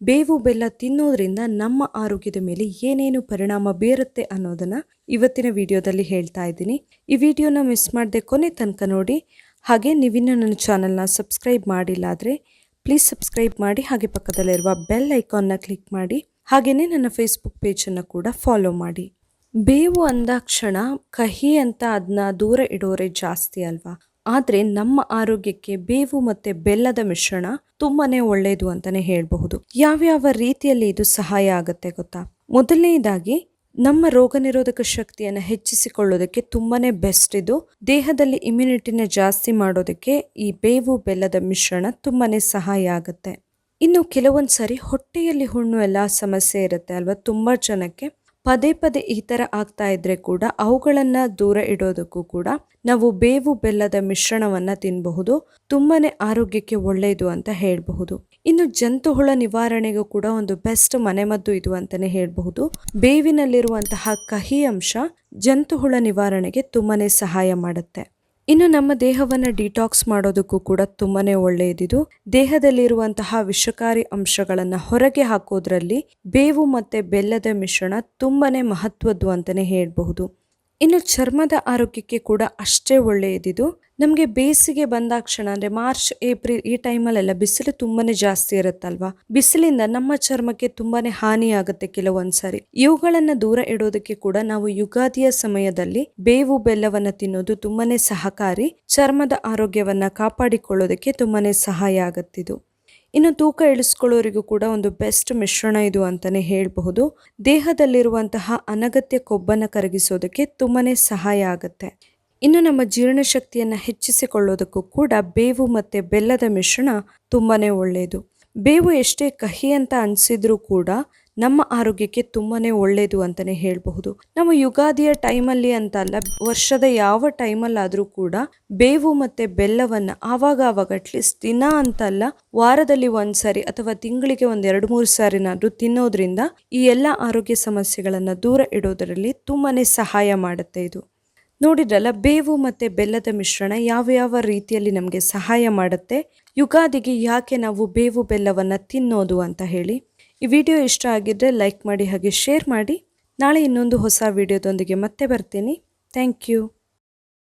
ಬೇವು ಬೆಲ್ಲ ತಿನ್ನೋದ್ರಿಂದ ನಮ್ಮ ಆರೋಗ್ಯದ ಮೇಲೆ ಏನೇನು ಪರಿಣಾಮ ಬೀರುತ್ತೆ ಅನ್ನೋದನ್ನ ಇವತ್ತಿನ ವಿಡಿಯೋದಲ್ಲಿ ಹೇಳ್ತಾ ಇದ್ದೀನಿ. ಈ ವಿಡಿಯೋನ ಮಿಸ್ ಮಾಡದೆ ಕೊನೆ ತನಕ ನೋಡಿ. ಹಾಗೆ ನೀವಿನ್ನೂ ನನ್ನ ಚಾನಲ್ನ ಸಬ್ಸ್ಕ್ರೈಬ್ ಮಾಡಿಲ್ಲ ಆದರೆ ಪ್ಲೀಸ್ ಸಬ್ಸ್ಕ್ರೈಬ್ ಮಾಡಿ. ಹಾಗೆ ಪಕ್ಕದಲ್ಲಿರುವ ಬೆಲ್ ಐಕಾನ್ನ ಕ್ಲಿಕ್ ಮಾಡಿ. ಹಾಗೆಯೇ ನನ್ನ ಫೇಸ್ಬುಕ್ ಪೇಜನ್ನು ಕೂಡ ಫಾಲೋ ಮಾಡಿ. ಬೇವು ಅಂದಾಕ್ಷಣ ಕಹಿ ಅಂತ ಅದನ್ನ ದೂರ ಇಡೋರೆ ಜಾಸ್ತಿ ಅಲ್ವಾ? ಆದರೆ ನಮ್ಮ ಆರೋಗ್ಯಕ್ಕೆ ಬೇವು ಮತ್ತೆ ಬೆಲ್ಲದ ಮಿಶ್ರಣ ತುಂಬಾ ಒಳ್ಳೆಯದು ಅಂತಲೇ ಹೇಳಬಹುದು. ಯಾವ್ಯಾವ ರೀತಿಯಲ್ಲಿ ಇದು ಸಹಾಯ ಆಗುತ್ತೆ ಗೊತ್ತಾ? ಮೊದಲನೇದಾಗಿ ನಮ್ಮ ರೋಗ ನಿರೋಧಕ ಶಕ್ತಿಯನ್ನು ಹೆಚ್ಚಿಸಿಕೊಳ್ಳೋದಕ್ಕೆ ತುಂಬಾನೇ ಬೆಸ್ಟ್ ಇದು. ದೇಹದಲ್ಲಿ ಇಮ್ಯುನಿಟಿನ ಜಾಸ್ತಿ ಮಾಡೋದಕ್ಕೆ ಈ ಬೇವು, ಬೆಲ್ಲದ ಮಿಶ್ರಣ ತುಂಬಾನೇ ಸಹಾಯ ಆಗುತ್ತೆ. ಇನ್ನು ಕೆಲವೊಂದು ಸಾರಿ ಹೊಟ್ಟೆಯಲ್ಲಿ ಹುಣ್ಣು ಎಲ್ಲ ಸಮಸ್ಯೆ ಇರುತ್ತೆ ಅಲ್ವಾ ತುಂಬ ಜನಕ್ಕೆ. ಪದೇ ಪದೇ ಈ ಥರ ಆಗ್ತಾ ಇದ್ರೆ ಕೂಡ ಅವುಗಳನ್ನು ದೂರ ಇಡೋದಕ್ಕೂ ಕೂಡ ನಾವು ಬೇವು ಬೆಲ್ಲದ ಮಿಶ್ರಣವನ್ನ ತಿನ್ನಬಹುದು ತುಂಬಾ ಆರೋಗ್ಯಕ್ಕೆ ಒಳ್ಳೆಯದು ಅಂತ ಹೇಳಬಹುದು. ಇನ್ನು ಜಂತುಹುಳ ನಿವಾರಣೆಗೂ ಕೂಡ ಒಂದು ಬೆಸ್ಟ್ ಮನೆಮದ್ದು ಇದು ಅಂತಲೇ ಹೇಳಬಹುದು. ಬೇವಿನಲ್ಲಿರುವಂತಹ ಕಹಿ ಅಂಶ ಜಂತುಹುಳ ನಿವಾರಣೆಗೆ ತುಂಬಾ ಸಹಾಯ ಮಾಡುತ್ತೆ. ಇನ್ನು ನಮ್ಮ ದೇಹವನ್ನ ಡಿಟಾಕ್ಸ್ ಮಾಡೋದಕ್ಕೂ ಕೂಡ ತುಂಬಾನೇ ಒಳ್ಳೆಯದಿದು. ದೇಹದಲ್ಲಿರುವಂತಹ ವಿಷಕಾರಿ ಅಂಶಗಳನ್ನ ಹೊರಗೆ ಹಾಕೋದ್ರಲ್ಲಿ ಬೇವು ಮತ್ತೆ ಬೆಲ್ಲದ ಮಿಶ್ರಣ ತುಂಬಾನೇ ಮಹತ್ವದ್ದು ಅಂತಾನೆ ಹೇಳಬಹುದು. ಇನ್ನು ಚರ್ಮದ ಆರೋಗ್ಯಕ್ಕೆ ಕೂಡ ಅಷ್ಟೇ ಒಳ್ಳೆಯದಿದು. ನಮಗೆ ಬೇಸಿಗೆ ಬಂದಾಕ್ಷಣ ಅಂದ್ರೆ ಮಾರ್ಚ್, ಏಪ್ರಿಲ್ ಈ ಟೈಮಲ್ಲೆಲ್ಲ ಬಿಸಿಲು ತುಂಬಾನೇ ಜಾಸ್ತಿ ಇರುತ್ತಲ್ವಾ? ಬಿಸಿಲಿಂದ ನಮ್ಮ ಚರ್ಮಕ್ಕೆ ತುಂಬಾನೇ ಹಾನಿ ಆಗುತ್ತೆ ಕೆಲವೊಂದ್ಸರಿ. ಇವುಗಳನ್ನು ದೂರ ಇಡೋದಕ್ಕೆ ಕೂಡ ನಾವು ಯುಗಾದಿಯ ಸಮಯದಲ್ಲಿ ಬೇವು ಬೆಲ್ಲವನ್ನು ತಿನ್ನೋದು ತುಂಬಾನೇ ಸಹಕಾರಿ. ಚರ್ಮದ ಆರೋಗ್ಯವನ್ನ ಕಾಪಾಡಿಕೊಳ್ಳೋದಕ್ಕೆ ತುಂಬಾನೇ ಸಹಾಯ ಆಗತ್ತಿದು. ಇನ್ನು ತೂಕ ಇಳಿಸ್ಕೊಳ್ಳೋರಿಗೂ ಕೂಡ ಒಂದು ಬೆಸ್ಟ್ ಮಿಶ್ರಣ ಇದು ಅಂತಾನೆ ಹೇಳಬಹುದು. ದೇಹದಲ್ಲಿರುವಂತಹ ಅನಗತ್ಯ ಕೊಬ್ಬನ್ನು ಕರಗಿಸೋದಕ್ಕೆ ತುಂಬಾ ಸಹಾಯ ಆಗುತ್ತೆ. ಇನ್ನು ನಮ್ಮ ಜೀರ್ಣಶಕ್ತಿಯನ್ನು ಹೆಚ್ಚಿಸಿಕೊಳ್ಳೋದಕ್ಕೂ ಕೂಡ ಬೇವು ಮತ್ತು ಬೆಲ್ಲದ ಮಿಶ್ರಣ ತುಂಬಾ ಒಳ್ಳೆಯದು ಬೇವು ಎಷ್ಟೇ ಕಹಿ ಅಂತ ಅನಿಸಿದ್ರೂ ಕೂಡ ನಮ್ಮ ಆರೋಗ್ಯಕ್ಕೆ ತುಂಬಾ ಒಳ್ಳೆಯದು ಅಂತಲೇ ಹೇಳಬಹುದು. ನಾವು ಯುಗಾದಿಯ ಟೈಮಲ್ಲಿ ಅಂತ ಅಲ್ಲ ವರ್ಷದ ಯಾವ ಟೈಮಲ್ಲಾದರೂ ಕೂಡ ಬೇವು ಮತ್ತು ಬೆಲ್ಲವನ್ನು ಆವಾಗ ಆವಾಗ ಅಟ್ಲೀಸ್ಟ್ ದಿನ ಅಂತಲ್ಲ, ವಾರದಲ್ಲಿ ಒಂದು ಸಾರಿ ಅಥವಾ ತಿಂಗಳಿಗೆ ಒಂದು ಎರಡು ಮೂರು ಸಾರಿನಾದರೂ ತಿನ್ನೋದ್ರಿಂದ ಈ ಎಲ್ಲ ಆರೋಗ್ಯ ಸಮಸ್ಯೆಗಳನ್ನು ದೂರ ಇಡೋದರಲ್ಲಿ ತುಂಬಾ ಸಹಾಯ ಮಾಡುತ್ತೆ ಇದು. ನೋಡಿದ್ರಲ್ಲ, ಬೇವು ಮತ್ತು ಬೆಲ್ಲದ ಮಿಶ್ರಣ ಯಾವ ಯಾವ ರೀತಿಯಲ್ಲಿ ನಮಗೆ ಸಹಾಯ ಮಾಡುತ್ತೆ? ಯುಗಾದಿಗೆ ಯಾಕೆ ನಾವು ಬೇವು ಬೆಲ್ಲವನ್ನು ತಿನ್ನೋದು ಅಂತ ಹೇಳಿ. ಈ ವಿಡಿಯೋ ಇಷ್ಟ ಆಗಿದ್ದರೆ ಲೈಕ್ ಮಾಡಿ ಹಾಗೆ ಶೇರ್ ಮಾಡಿ. ನಾಳೆ ಇನ್ನೊಂದು ಹೊಸ ವಿಡಿಯೋದೊಂದಿಗೆ ಮತ್ತೆ ಬರ್ತೀನಿ. Thank you